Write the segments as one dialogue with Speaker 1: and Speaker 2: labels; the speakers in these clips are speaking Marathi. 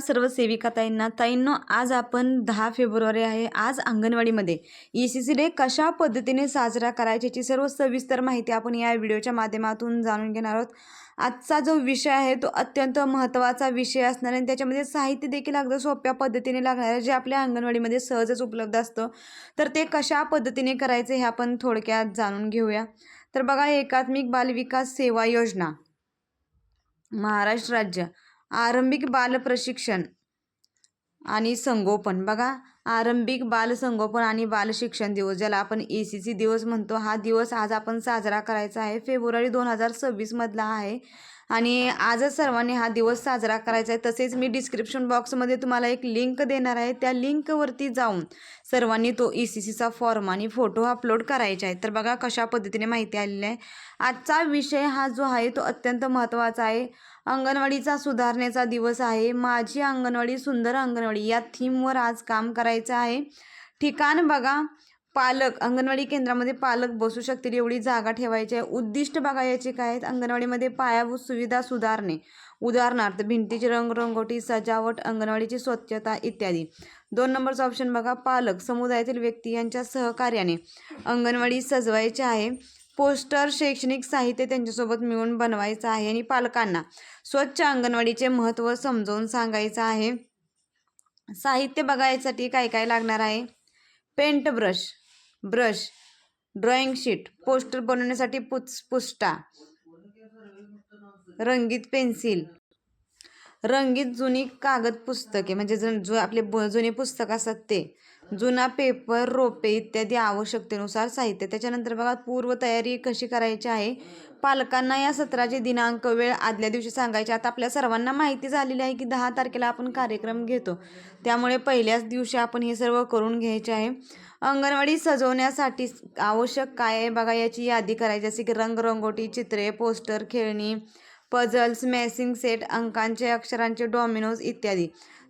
Speaker 1: सर्व सेविका ताईंना. ताईंनो आज आपण दहा फेब्रुवारी आहे. आज अंगणवाडीमध्ये ई सी सी डे कशा पद्धतीने साजरा करायच्याची सर्व सविस्तर माहिती आपण या व्हिडिओच्या माध्यमातून जाणून घेणार आहोत. आजचा जो विषय आहे तो अत्यंत महत्त्वाचा विषय असणार आणि त्याच्यामध्ये साहित्य देखील अगदी सोप्या पद्धतीने लागणार आहे जे आपल्या अंगणवाडीमध्ये सहजच उपलब्ध असतं. तर ते कशा पद्धतीने करायचे हे आपण थोडक्यात जाणून घेऊया. तर बघा एकात्मिक बालविकास सेवा योजना महाराष्ट्र राज्य. आरंभिक बाल प्रशिक्षण आणि संगोपन. बघा आरंभिक बाल संगोपन आणि बाल शिक्षण दिवस ज्याला आपण ए सी सी दिवस म्हणतो हा दिवस आज आपण साजरा करायचा आहे. फेब्रुवारी दोन हजार सव्वीसमधला आहे. आणि आजच सर्वांनी हा दिवस साजरा करायचा आहे. तसेच मी डिस्क्रिप्शन बॉक्समध्ये तुम्हाला एक लिंक देणार आहे. त्या लिंकवरती जाऊन सर्वांनी तो ई सी सीचा फॉर्म आणि फोटो अपलोड करायचे आहे. तर बघा कशा पद्धतीने माहिती आलेली आहे. आजचा विषय हा जो आहे तो अत्यंत महत्त्वाचा आहे. अंगणवाडीचा सुधारणेचा दिवस आहे. माझी अंगणवाडी सुंदर अंगणवाडी या थीमवर आज काम करायचं आहे. ठिकाण बघा. पालक अंगणवाडी केंद्रामध्ये पालक बसू शकतील एवढी जागा ठेवायची आहे. उद्दिष्ट बघा याचे काय आहेत. अंगणवाडीमध्ये पायाभूत सुविधा सुधारणे. उदाहरणार्थ भिंतीची रंगरंगोटी सजावट अंगणवाडीची स्वच्छता इत्यादी. दोन नंबरचा ऑप्शन बघा पालक समुदायातील व्यक्ती यांच्या सहकार्याने. अंगणवाडी सजवायचे आहे. पोस्टर शैक्षणिक साहित्य त्यांच्यासोबत मिळून बनवायचं आहे आणि पालकांना स्वच्छ अंगणवाडीचे महत्त्व समजावून सांगायचं आहे. साहित्य बघायसाठी काय काय लागणार आहे? Paint brush. Brush drawing sheet poster बनवण्यासाठी पुच पुष्टा रंगीत पेन्सिल रंगीत जुनी कागद पुस्तके म्हणजे जु जो आपले ब जुने पुस्तक असतात ते जुना पेपर रोपे इत्यादी आवश्यकतेनुसार साहित्य. त्याच्यानंतर बघा पूर्वतयारी कशी करायची आहे? पालकांना या सत्राचे दिनांक वेळ आदल्या दिवशी सांगायचे. आता आपल्या सर्वांना माहिती झालेली आहे की दहा तारखेला आपण कार्यक्रम घेतो. त्यामुळे पहिल्याच दिवशी आपण हे सर्व करून घ्यायचे आहे. अंगणवाडी सजवण्यासाठी आवश्यक काय आहे? बघा याची यादी करायची जसे की रंगरंगोटी चित्रे पोस्टर खेळणी पझल्स मॅसिंग सेट अंकांचे अक्षरांचे डॉमिनोज इत्यादी.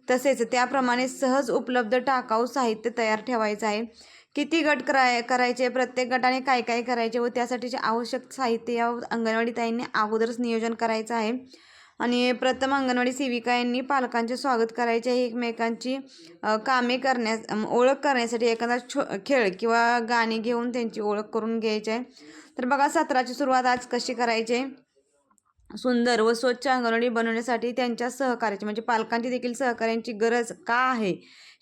Speaker 1: तसेच त्याप्रमाणे सहज उपलब्ध टाकाऊ साहित्य तयार ठेवायचं आहे. किती गट कराय करायचे? प्रत्येक गटाने काय काय करायचे व त्यासाठीचे आवश्यक साहित्य या अंगणवाडी ताईंनी अगोदरच नियोजन करायचं आहे. आणि प्रथम अंगणवाडी सेविका यांनी पालकांचे स्वागत करायचे. आहे एकमेकांची कामे करण्यास ओळख करण्यासाठी एखादा छो खेळ किंवा गाणी घेऊन त्यांची ओळख करून घ्यायची. आहे तर बघा सत्राची सुरुवात आज कशी करायची? आहे सुंदर व स्वच्छ अंगणवाडी बनवण्यासाठी त्यांच्या सहकार्याची म्हणजे पालकांची देखील सहकार्यांची गरज का आहे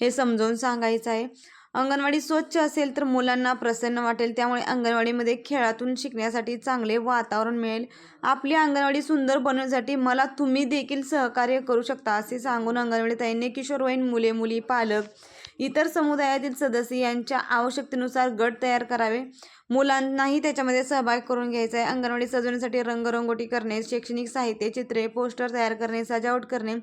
Speaker 1: हे समजावून सांगायचं आहे. अंगणवाडी स्वच्छ असेल तर मुलांना प्रसन्न वाटेल. त्यामुळे अंगणवाडीमध्ये खेळातून शिकण्यासाठी चांगले वातावरण मिळेल. आपली अंगणवाडी सुंदर बनवण्यासाठी मला तुम्ही देखील सहकार्य करू शकता असे सांगून अंगणवाडी ताईंनी किशोरवयीन मुले मुली पालक इतर समुदायातील सदस्य यांच्या आवश्यकतेनुसार गट तयार करावे. मुलांनाही त्याच्यामध्ये सहभाग करून घ्यायचा आहे. अंगणवाडी सजवण्यासाठी रंगरंगोटी करणे शैक्षणिक साहित्य चित्रे पोस्टर तयार करणे सजावट करणे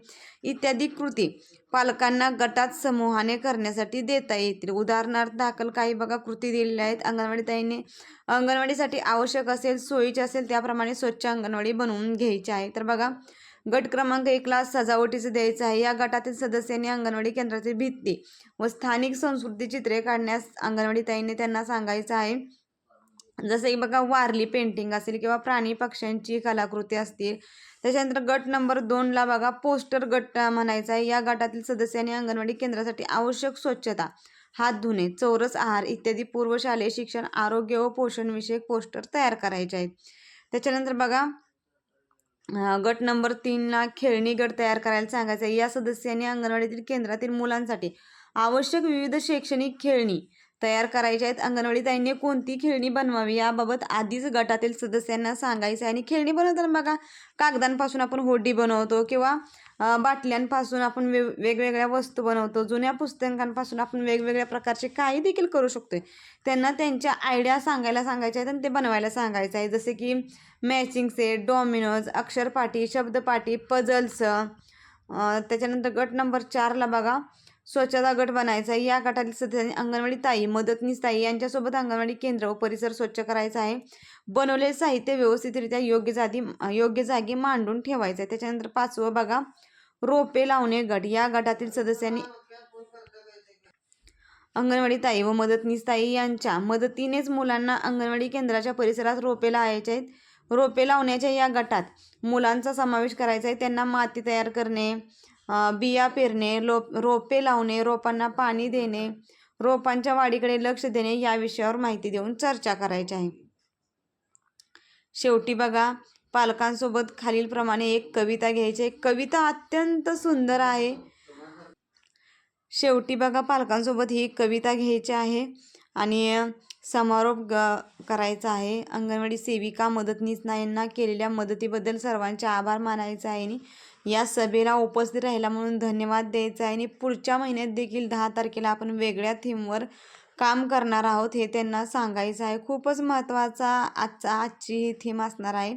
Speaker 1: इत्यादी कृती पालकांना गटात समूहाने करण्यासाठी देता येतील. उदाहरणार्थ दाखल काही बघा कृती दिलेल्या आहेत. अंगणवाडी ताईंनी अंगणवाडीसाठी आवश्यक असेल सोयीचे असेल त्याप्रमाणे स्वच्छ अंगणवाडी बनवून घ्यायची आहे. तर बघा गट क्रमांक एकला सजावटीचं द्यायचं आहे. या गटातील सदस्यांनी अंगणवाडी केंद्राची भित्ती व स्थानिक संस्कृती चित्रे काढण्यास अंगणवाडी ताईंनी त्यांना सांगायचं आहे. जसं की बघा वारली पेंटिंग असेल किंवा प्राणी पक्ष्यांची कलाकृती असतील. त्याच्यानंतर गट नंबर दोनला बघा पोस्टर गट म्हणायचा आहे. या गटातील सदस्यांनी अंगणवाडी केंद्रासाठी आवश्यक स्वच्छता हात धुणे चौरस आहार इत्यादी पूर्वशालेय शिक्षण आरोग्य व पोषणविषयक पोस्टर तयार करायचे आहेत. त्याच्यानंतर बघा गट नंबर तीनला खेळणी गट तयार करायला सांगायचं आहे. या सदस्यांनी अंगणवाडीतील केंद्रातील मुलांसाठी आवश्यक विविध शैक्षणिक खेळणी तयार करायच्या आहेत. अंगणवाडी ताईंनी कोणती खेळणी बनवावी याबाबत आधीच गटातील सदस्यांना सांगायचं आहे. आणि खेळणी बनवताना बघा कागदांपासून आपण होडी बनवतो किंवा बाटल्यांपासून आपण वे वेगवेगळ्या वस्तू बनवतो. जुन्या पुस्तकांपासून आपण वेगवेगळ्या प्रकारचे काही देखील करू शकतो त्यांना त्यांच्या आयडिया सांगायला सांगायच्या आहेत आणि ते बनवायला सांगायचं आहे. जसे की मॅचिंग सेट डॉमिनोज अक्षरपाटी शब्दपाटी पझल्स त्याच्यानंतर गट नंबर चारला बघा. स्वच्छता गट बनायचा आहे. या गटातील सदस्यांनी अंगणवाडी ताई मदतनीस ताई यांच्यासोबत अंगणवाडी केंद्र व परिसर स्वच्छ करायचा आहे. बनवलेले साहित्य व्यवस्थितरित्या योग्य जागी योग्य जागी मांडून ठेवायचं आहे. त्याच्यानंतर पाचवं बघा रोपे लावणे गट. या गटातील सदस्यांनी अंगणवाडी ताई व मदतनीस ताई यांच्या मदतीनेच मुलांना अंगणवाडी केंद्राच्या परिसरात रोपे लावायचे आहेत. रोपे लावण्याच्या या गटात मुलांचा समावेश करायचा आहे. त्यांना माती तयार करणे बिया पेरणे लो रोपे लावणे रोपांना पाणी देणे रोपांच्या वाढीकडे लक्ष देणे या विषयावर माहिती देऊन चर्चा करायची आहे. शेवटी बघा पालकांसोबत खालीलप्रमाणे एक कविता घ्यायची आहे. कविता अत्यंत सुंदर आहे. शेवटी बघा पालकांसोबत ही कविता घ्यायची आहे आणि समारोप ग करायचा आहे. अंगणवाडी सेविका मदतनीस यांना केलेल्या मदतीबद्दल सर्वांचे आभार मानायचे आहे. आणि या सभेला उपस्थित राहिला म्हणून धन्यवाद द्यायचा आहे. आणि पुढच्या महिन्यात देखील दहा तारखेला आपण वेगळ्या थीमवर काम करणार आहोत हे त्यांना सांगायचं आहे. खूपच महत्त्वाचा आजचा आजची ही थीम असणार आहे.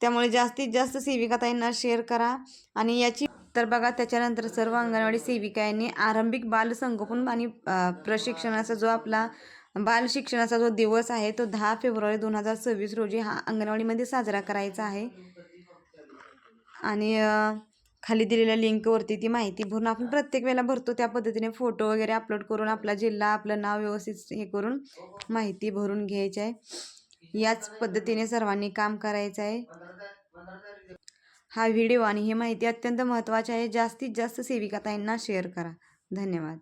Speaker 1: त्यामुळे जास्तीत जास्त सेविकाताईंना शेअर करा. आणि याची तर बघा त्याच्यानंतर सर्व अंगणवाडी सेविका यांनी आरंभिक बाल संगोपन आणि प्रशिक्षणाचा जो आपला बाल शिक्षणाचा जो दिवस आहे तो दहा फेब्रुवारी दोन हजार सव्वीस रोजी हा अंगणवाडीमध्ये साजरा करायचा आहे. आणि खाली दिलेल्या लिंकवरती ती माहिती भरून आपण प्रत्येक वेळेला भरतो. त्या पद्धतीने फोटो वगैरे अपलोड करून आपला जिल्हा आपलं नाव व्यवस्थित हे करून माहिती भरून घ्यायची आहे. याच पद्धतीने सर्वांनी काम करायचं आहे. हा व्हिडिओ आणि ही माहिती अत्यंत महत्त्वाची आहे. जास्तीत जास्त सेविकाताईंना शेअर करा. धन्यवाद.